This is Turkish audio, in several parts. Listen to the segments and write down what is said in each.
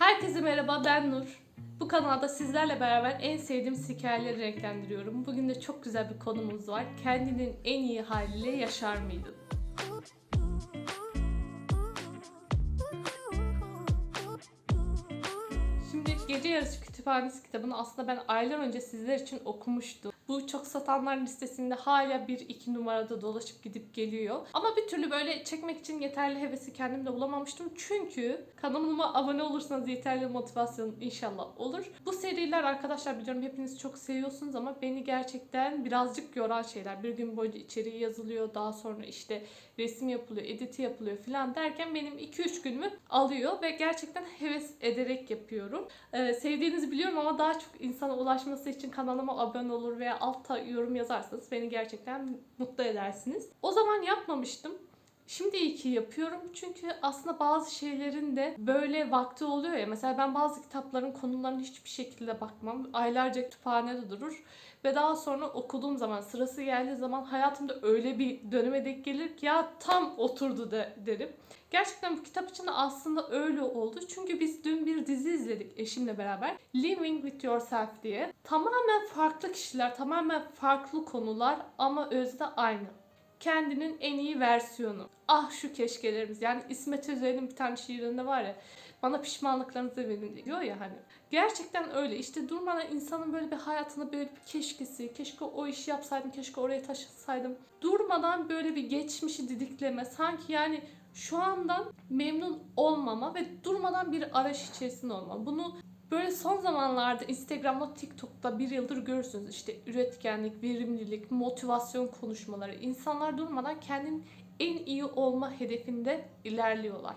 Herkese merhaba ben Nur. Bu kanalda sizlerle beraber en sevdiğim hikayeleri renklendiriyorum. Bugün de çok güzel bir konumuz var. Kendinin en iyi haliyle yaşar mıydın? Şimdi Gece Yarısı Kütüphanesi kitabını aslında ben aylar önce sizler için okumuştum. Bu çok satanlar listesinde hala 1-2 numarada dolaşıp gidip geliyor. Ama bir türlü böyle çekmek için yeterli hevesi kendimde bulamamıştım. Çünkü kanalıma abone olursanız yeterli motivasyon inşallah olur. Bu seriler arkadaşlar biliyorum hepiniz çok seviyorsunuz ama beni gerçekten birazcık yoran şeyler. Bir gün boyunca içeriği yazılıyor. Daha sonra işte resim yapılıyor, editi yapılıyor falan derken benim 2-3 günümü alıyor ve gerçekten heves ederek yapıyorum. Ee, sevdiğinizi biliyorum ama daha çok insana ulaşması için kanalıma abone olur veya altta yorum yazarsanız beni gerçekten mutlu edersiniz. O zaman yapmamıştım. Şimdi iyi ki yapıyorum çünkü aslında bazı şeylerin de böyle vakti oluyor ya. Mesela ben bazı kitapların konularına hiçbir şekilde bakmam. Aylarca kütüphanede durur. Ve daha sonra okuduğum zaman, sırası geldiği zaman hayatımda öyle bir döneme denk gelir ki ya tam oturdu de, derim. Gerçekten bu kitap için de aslında öyle oldu. Çünkü biz dün bir dizi izledik eşimle beraber. Living with Yourself diye. Tamamen farklı kişiler, tamamen farklı konular ama özde aynı kendinin en iyi versiyonu. Ah şu keşkelerimiz. Yani İsmet Özel'in bir tane şiirinde var ya bana pişmanlıklarınızı verin diyor ya hani. Gerçekten öyle. İşte durmadan insanın böyle bir hayatında böyle bir keşkesi, keşke o işi yapsaydım, keşke oraya taşısaydım. Durmadan böyle bir geçmişi didikleme. Sanki yani şu andan memnun olmama ve durmadan bir arayış içerisinde olma. Bunu Böyle son zamanlarda Instagram'da, TikTok'ta bir yıldır görürsünüz. İşte üretkenlik, verimlilik, motivasyon konuşmaları. İnsanlar durmadan kendinin en iyi olma hedefinde ilerliyorlar.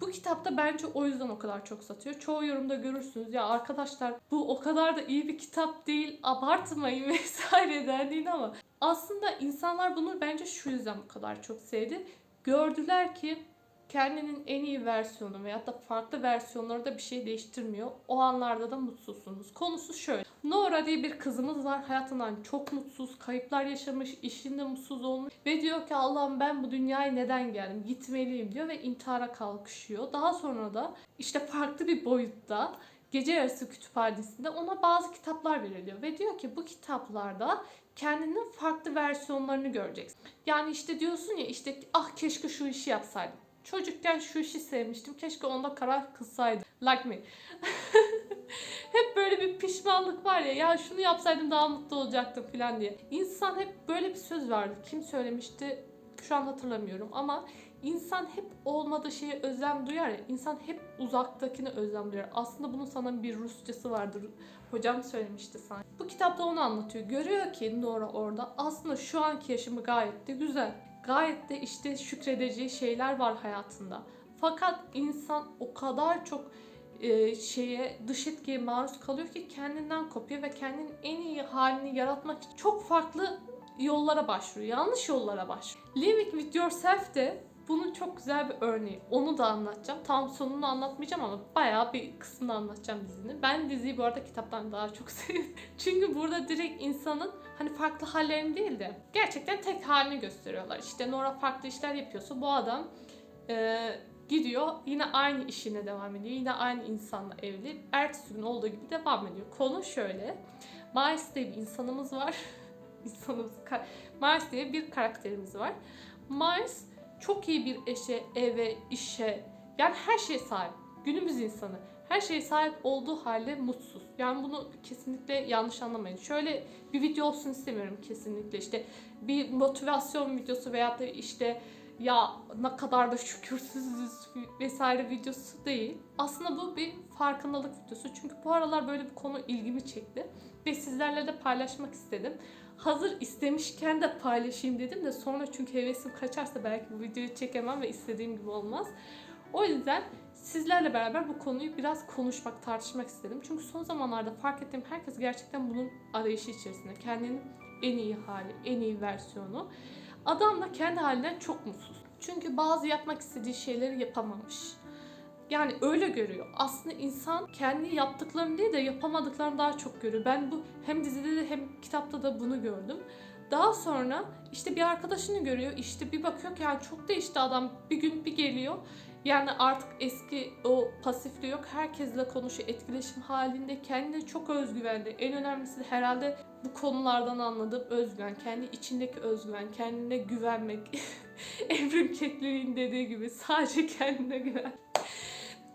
Bu kitapta bence o yüzden o kadar çok satıyor. Çoğu yorumda görürsünüz ya arkadaşlar bu o kadar da iyi bir kitap değil abartmayın vesaire dendiğini ama aslında insanlar bunu bence şu yüzden bu kadar çok sevdi. Gördüler ki kendinin en iyi versiyonu veyahut da farklı versiyonları da bir şey değiştirmiyor. O anlarda da mutsuzsunuz. Konusu şöyle. Nora diye bir kızımız var. Hayatından çok mutsuz, kayıplar yaşamış, işinde mutsuz olmuş ve diyor ki Allah'ım ben bu dünyaya neden geldim? Gitmeliyim diyor ve intihara kalkışıyor. Daha sonra da işte farklı bir boyutta gece yarısı kütüphanesinde ona bazı kitaplar veriliyor ve diyor ki bu kitaplarda kendinin farklı versiyonlarını göreceksin. Yani işte diyorsun ya işte ah keşke şu işi yapsaydım. Çocukken şu işi sevmiştim. Keşke onda karar kılsaydım. Like me. hep böyle bir pişmanlık var ya. Ya şunu yapsaydım daha mutlu olacaktım falan diye. İnsan hep böyle bir söz vardı. Kim söylemişti? Şu an hatırlamıyorum ama insan hep olmadığı şeye özlem duyar ya. İnsan hep uzaktakine özlem duyar. Aslında bunun sana bir Rusçası vardır. Hocam söylemişti sana. Bu kitapta onu anlatıyor. Görüyor ki Nora orada aslında şu anki yaşamı gayet de güzel gayet de işte şükredeceği şeyler var hayatında. Fakat insan o kadar çok e, şeye dış etkiye maruz kalıyor ki kendinden kopuyor ve kendinin en iyi halini yaratmak için çok farklı yollara başvuruyor. Yanlış yollara başvuruyor. Living with Yourself de bunun çok güzel bir örneği. Onu da anlatacağım. Tam sonunu anlatmayacağım ama bayağı bir kısmını anlatacağım dizinin. Ben diziyi bu arada kitaptan daha çok seviyorum. Çünkü burada direkt insanın hani farklı hallerini değil de gerçekten tek halini gösteriyorlar. İşte Nora farklı işler yapıyorsa bu adam e, gidiyor yine aynı işine devam ediyor. Yine aynı insanla evli. Ertesi gün olduğu gibi devam ediyor. Konu şöyle. Miles diye bir insanımız var. insanımız, Miles diye bir karakterimiz var. Miles çok iyi bir eşe, eve, işe yani her şeye sahip. Günümüz insanı her şeye sahip olduğu halde mutsuz. Yani bunu kesinlikle yanlış anlamayın. Şöyle bir video olsun istemiyorum kesinlikle. İşte bir motivasyon videosu veya da işte ya ne kadar da şükürsüzüz vesaire videosu değil. Aslında bu bir farkındalık videosu. Çünkü bu aralar böyle bir konu ilgimi çekti. Ve sizlerle de paylaşmak istedim. Hazır istemişken de paylaşayım dedim de sonra çünkü hevesim kaçarsa belki bu videoyu çekemem ve istediğim gibi olmaz. O yüzden sizlerle beraber bu konuyu biraz konuşmak, tartışmak istedim. Çünkü son zamanlarda fark ettiğim herkes gerçekten bunun arayışı içerisinde. Kendinin en iyi hali, en iyi versiyonu. Adam da kendi halinden çok mutsuz. Çünkü bazı yapmak istediği şeyleri yapamamış. Yani öyle görüyor. Aslında insan kendi yaptıklarını değil de yapamadıklarını daha çok görüyor. Ben bu hem dizide de hem kitapta da bunu gördüm. Daha sonra işte bir arkadaşını görüyor. İşte bir bakıyor ki yani çok değişti adam. Bir gün bir geliyor. Yani artık eski o pasifliği yok. Herkesle konuşuyor, etkileşim halinde. Kendine çok özgüvenli. En önemlisi de herhalde bu konulardan anladığım özgüven. Kendi içindeki özgüven, kendine güvenmek. Evrim Kekli'nin dediği gibi sadece kendine güven.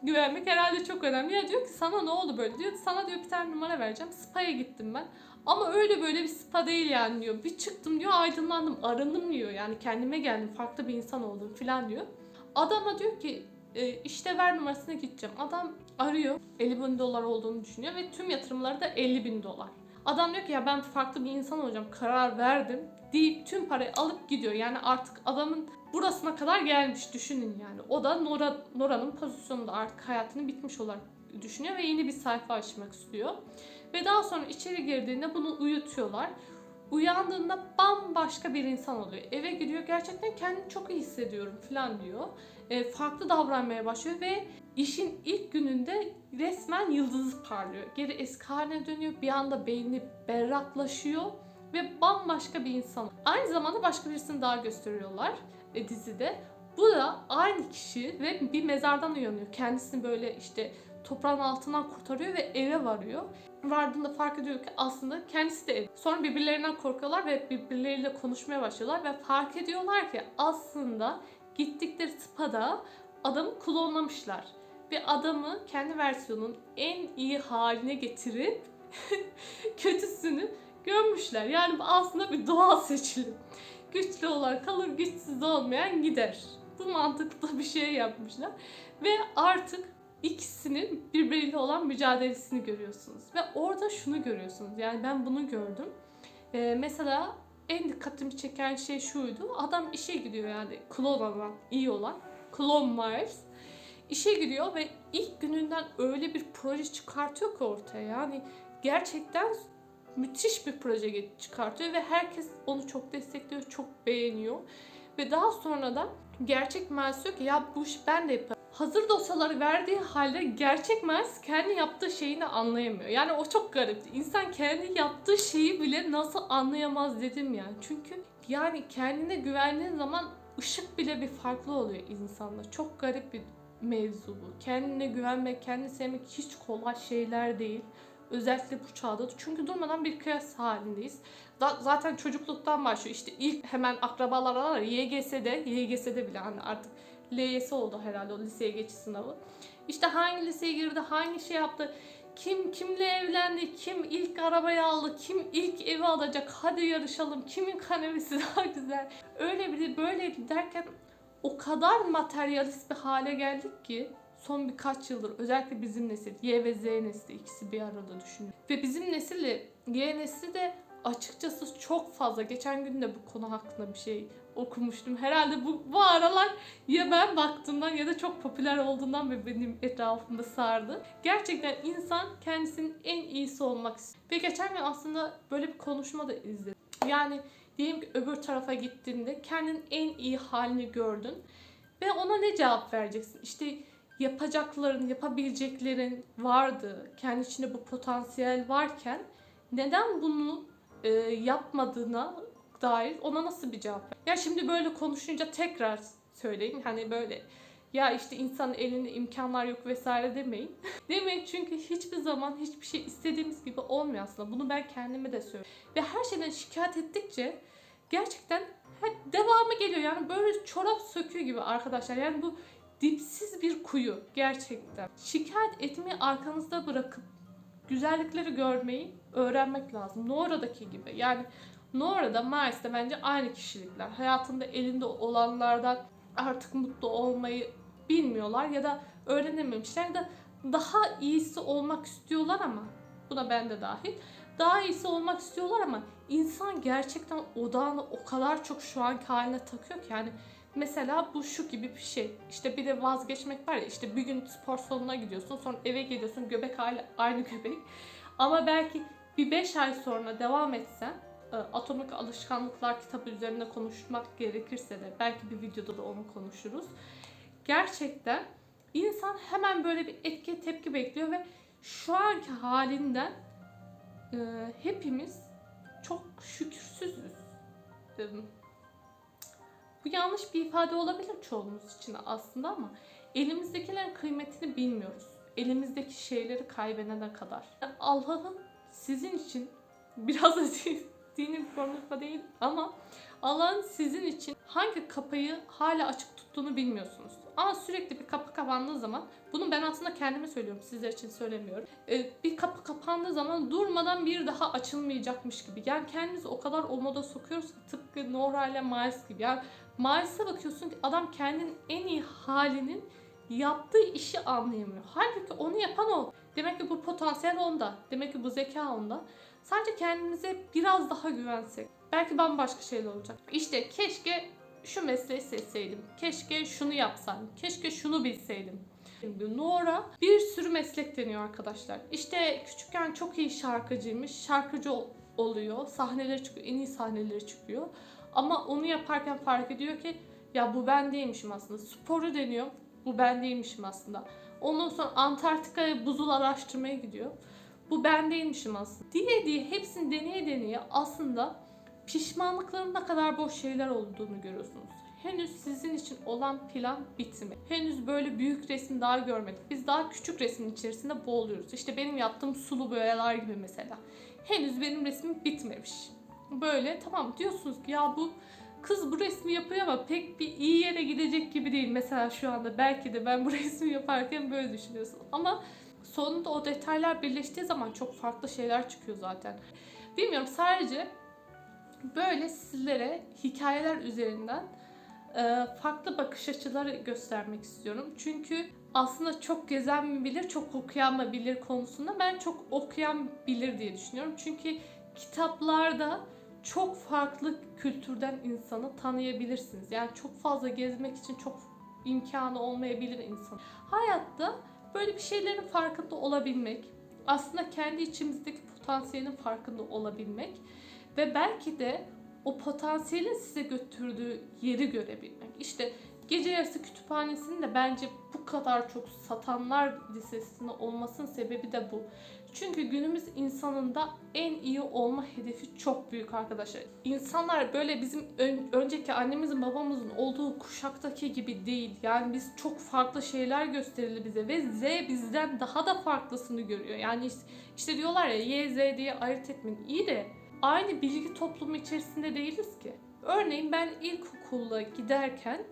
Güvenmek herhalde çok önemli. Ya diyor ki sana ne oldu böyle? Diyor sana diyor bir tane numara vereceğim. Spa'ya gittim ben. Ama öyle böyle bir spa değil yani diyor. Bir çıktım diyor aydınlandım, arındım diyor. Yani kendime geldim, farklı bir insan oldum falan diyor. Adama diyor ki e, işte ver numarasına gideceğim. Adam arıyor 50 bin dolar olduğunu düşünüyor ve tüm yatırımları da 50 bin dolar. Adam diyor ki ya ben farklı bir insan olacağım karar verdim deyip tüm parayı alıp gidiyor. Yani artık adamın burasına kadar gelmiş düşünün yani. O da Nora, Nora'nın pozisyonunda artık hayatını bitmiş olarak düşünüyor ve yeni bir sayfa açmak istiyor. Ve daha sonra içeri girdiğinde bunu uyutuyorlar. Uyandığında bambaşka bir insan oluyor. Eve giriyor gerçekten kendimi çok iyi hissediyorum falan diyor. E, farklı davranmaya başlıyor ve işin ilk gününde resmen yıldızı parlıyor. Geri eski haline dönüyor. Bir anda beyni berraklaşıyor ve bambaşka bir insan. Aynı zamanda başka birisini daha gösteriyorlar e, dizide. Bu da aynı kişi ve bir mezardan uyanıyor. Kendisini böyle işte toprağın altından kurtarıyor ve eve varıyor. Vardığında fark ediyor ki aslında kendisi de ev. Sonra birbirlerinden korkuyorlar ve birbirleriyle konuşmaya başlıyorlar ve fark ediyorlar ki aslında gittikleri spada adamı klonlamışlar. Ve adamı kendi versiyonunun en iyi haline getirip kötüsünü gömmüşler. Yani bu aslında bir doğal seçilim. Güçlü olan kalır, güçsüz olmayan gider. Bu mantıklı bir şey yapmışlar. Ve artık ikisinin birbiriyle olan mücadelesini görüyorsunuz. Ve orada şunu görüyorsunuz. Yani ben bunu gördüm. Ee, mesela en dikkatimi çeken şey şuydu. Adam işe gidiyor yani klon olan, iyi olan. Clone Myers. İşe gidiyor ve ilk gününden öyle bir proje çıkartıyor ki ortaya. Yani gerçekten müthiş bir proje çıkartıyor ve herkes onu çok destekliyor, çok beğeniyor. Ve daha sonra da gerçek Miles diyor ki ya bu iş ben de yaparım. Hazır dosyaları verdiği halde gerçek Miles kendi yaptığı şeyini anlayamıyor. Yani o çok garipti. İnsan kendi yaptığı şeyi bile nasıl anlayamaz dedim yani. Çünkü yani kendine güvendiğin zaman ışık bile bir farklı oluyor insanda. Çok garip bir mevzu bu. Kendine güvenmek, kendini sevmek hiç kolay şeyler değil. Özellikle bu çağda. Çünkü durmadan bir kıyas halindeyiz. Zaten çocukluktan başlıyor. İşte ilk hemen akrabalar var YGS'de, YGS'de bile hani artık LYS oldu herhalde o liseye geçiş sınavı. İşte hangi liseye girdi, hangi şey yaptı, kim kimle evlendi, kim ilk arabayı aldı, kim ilk evi alacak, hadi yarışalım, kimin kanevesi daha güzel. Öyle bir böyle derken o kadar materyalist bir hale geldik ki son birkaç yıldır özellikle bizim nesil Y ve Z nesli ikisi bir arada düşünün. Ve bizim nesille Y nesli de açıkçası çok fazla. Geçen gün de bu konu hakkında bir şey okumuştum. Herhalde bu, bu aralar ya ben baktığımdan ya da çok popüler olduğundan ve benim etrafımda sardı. Gerçekten insan kendisinin en iyisi olmak istiyor. Ve geçen gün aslında böyle bir konuşma da izledim. Yani diyelim ki öbür tarafa gittiğinde kendin en iyi halini gördün. Ve ona ne cevap vereceksin? İşte yapacakların, yapabileceklerin vardı. Kendi içinde bu potansiyel varken neden bunu e, yapmadığına dair ona nasıl bir cevap ver? Ya şimdi böyle konuşunca tekrar söyleyeyim. Hani böyle ya işte insanın elinde imkanlar yok vesaire demeyin. demeyin çünkü hiçbir zaman hiçbir şey istediğimiz gibi olmuyor aslında. Bunu ben kendime de söylüyorum. Ve her şeyden şikayet ettikçe gerçekten devamı geliyor. Yani böyle çorap söküyor gibi arkadaşlar. Yani bu dipsiz bir kuyu gerçekten. Şikayet etmeyi arkanızda bırakıp güzellikleri görmeyi öğrenmek lazım. Nora'daki gibi. Yani Nora'da Miles'te bence aynı kişilikler. Hayatında elinde olanlardan artık mutlu olmayı bilmiyorlar ya da öğrenememişler ya da daha iyisi olmak istiyorlar ama buna ben de dahil. Daha iyisi olmak istiyorlar ama insan gerçekten odağını o kadar çok şu anki haline takıyor ki yani Mesela bu şu gibi bir şey. İşte bir de vazgeçmek var ya işte bir gün spor salonuna gidiyorsun sonra eve geliyorsun göbek hala aynı göbek. Ama belki bir 5 ay sonra devam etsen Atomik Alışkanlıklar kitabı üzerinde konuşmak gerekirse de belki bir videoda da onu konuşuruz. Gerçekten insan hemen böyle bir etki tepki bekliyor ve şu anki halinden e, hepimiz çok şükürsüzüz. Bu yanlış bir ifade olabilir çoğumuz için aslında ama elimizdekilerin kıymetini bilmiyoruz. Elimizdeki şeyleri kaybedene kadar. Allah'ın sizin için biraz da dini bir konuşma değil ama Allah'ın sizin için hangi kapıyı hala açık tuttuğunu bilmiyorsunuz. Ama sürekli bir kapı kapandığı zaman, bunu ben aslında kendime söylüyorum, sizler için söylemiyorum. Ee, bir kapı kapandığı zaman durmadan bir daha açılmayacakmış gibi. Yani kendimizi o kadar o moda sokuyoruz ki tıpkı Nora ile Miles gibi. Yani Miles'a bakıyorsun ki adam kendinin en iyi halinin yaptığı işi anlayamıyor. Halbuki onu yapan o. Demek ki bu potansiyel onda. Demek ki bu zeka onda. Sadece kendimize biraz daha güvensek. Belki bambaşka şeyler olacak. İşte keşke şu mesleği seçseydim. Keşke şunu yapsaydım. Keşke şunu bilseydim. Şimdi Nora bir sürü meslek deniyor arkadaşlar. İşte küçükken çok iyi şarkıcıymış. Şarkıcı ol- oluyor. Sahneleri çıkıyor. En iyi sahneleri çıkıyor. Ama onu yaparken fark ediyor ki ya bu ben değilmişim aslında. Sporu deniyor. Bu ben değilmişim aslında. Ondan sonra Antarktika'ya buzul araştırmaya gidiyor. Bu ben değilmişim aslında. Diye diye hepsini deneye deneye aslında pişmanlıkların ne kadar boş şeyler olduğunu görüyorsunuz. Henüz sizin için olan plan bitmedi. Henüz böyle büyük resim daha görmedik. Biz daha küçük resmin içerisinde boğuluyoruz. İşte benim yaptığım sulu boyalar gibi mesela. Henüz benim resmim bitmemiş. Böyle tamam diyorsunuz ki ya bu kız bu resmi yapıyor ama pek bir iyi yere gidecek gibi değil. Mesela şu anda belki de ben bu resmi yaparken böyle düşünüyorsun. Ama sonunda o detaylar birleştiği zaman çok farklı şeyler çıkıyor zaten. Bilmiyorum sadece böyle sizlere hikayeler üzerinden e, farklı bakış açıları göstermek istiyorum. Çünkü aslında çok gezen mi bilir, çok okuyan mı bilir konusunda ben çok okuyan bilir diye düşünüyorum. Çünkü kitaplarda çok farklı kültürden insanı tanıyabilirsiniz. Yani çok fazla gezmek için çok imkanı olmayabilir insan. Hayatta böyle bir şeylerin farkında olabilmek, aslında kendi içimizdeki potansiyelin farkında olabilmek ve belki de o potansiyelin size götürdüğü yeri görebilmek. İşte Gece Yarısı Kütüphanesi'nin de bence bu kadar çok satanlar listesinde olmasının sebebi de bu. Çünkü günümüz insanında en iyi olma hedefi çok büyük arkadaşlar. İnsanlar böyle bizim ön- önceki annemizin babamızın olduğu kuşaktaki gibi değil. Yani biz çok farklı şeyler gösterildi bize ve Z bizden daha da farklısını görüyor. Yani işte, işte diyorlar ya Y, Z diye ayırt etmeyin. İyi de aynı bilgi toplumu içerisinde değiliz ki. Örneğin ben ilkokula giderken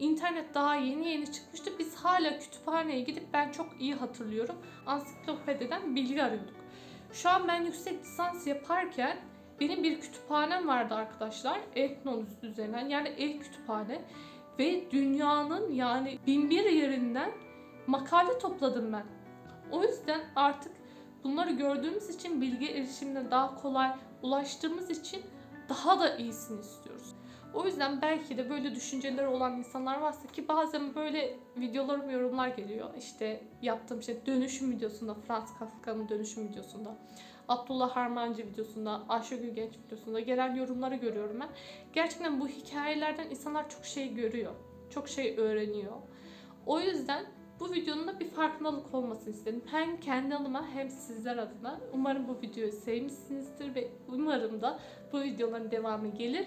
İnternet daha yeni yeni çıkmıştı. Biz hala kütüphaneye gidip ben çok iyi hatırlıyorum. Ansiklopediden bilgi arıyorduk. Şu an ben yüksek lisans yaparken benim bir kütüphanem vardı arkadaşlar. Etnon üzerinden yani e-kütüphane. Ve dünyanın yani bin bir yerinden makale topladım ben. O yüzden artık bunları gördüğümüz için bilgi erişimine daha kolay ulaştığımız için daha da iyisini istiyoruz. O yüzden belki de böyle düşünceleri olan insanlar varsa ki bazen böyle videolarım yorumlar geliyor. İşte yaptığım şey dönüşüm videosunda, Frans Kafka'nın dönüşüm videosunda, Abdullah Harmancı videosunda, Ayşegül Genç videosunda gelen yorumları görüyorum ben. Gerçekten bu hikayelerden insanlar çok şey görüyor. Çok şey öğreniyor. O yüzden bu videonun da bir farkındalık olmasını istedim. Hem kendi adıma hem sizler adına. Umarım bu videoyu sevmişsinizdir ve umarım da bu videoların devamı gelir.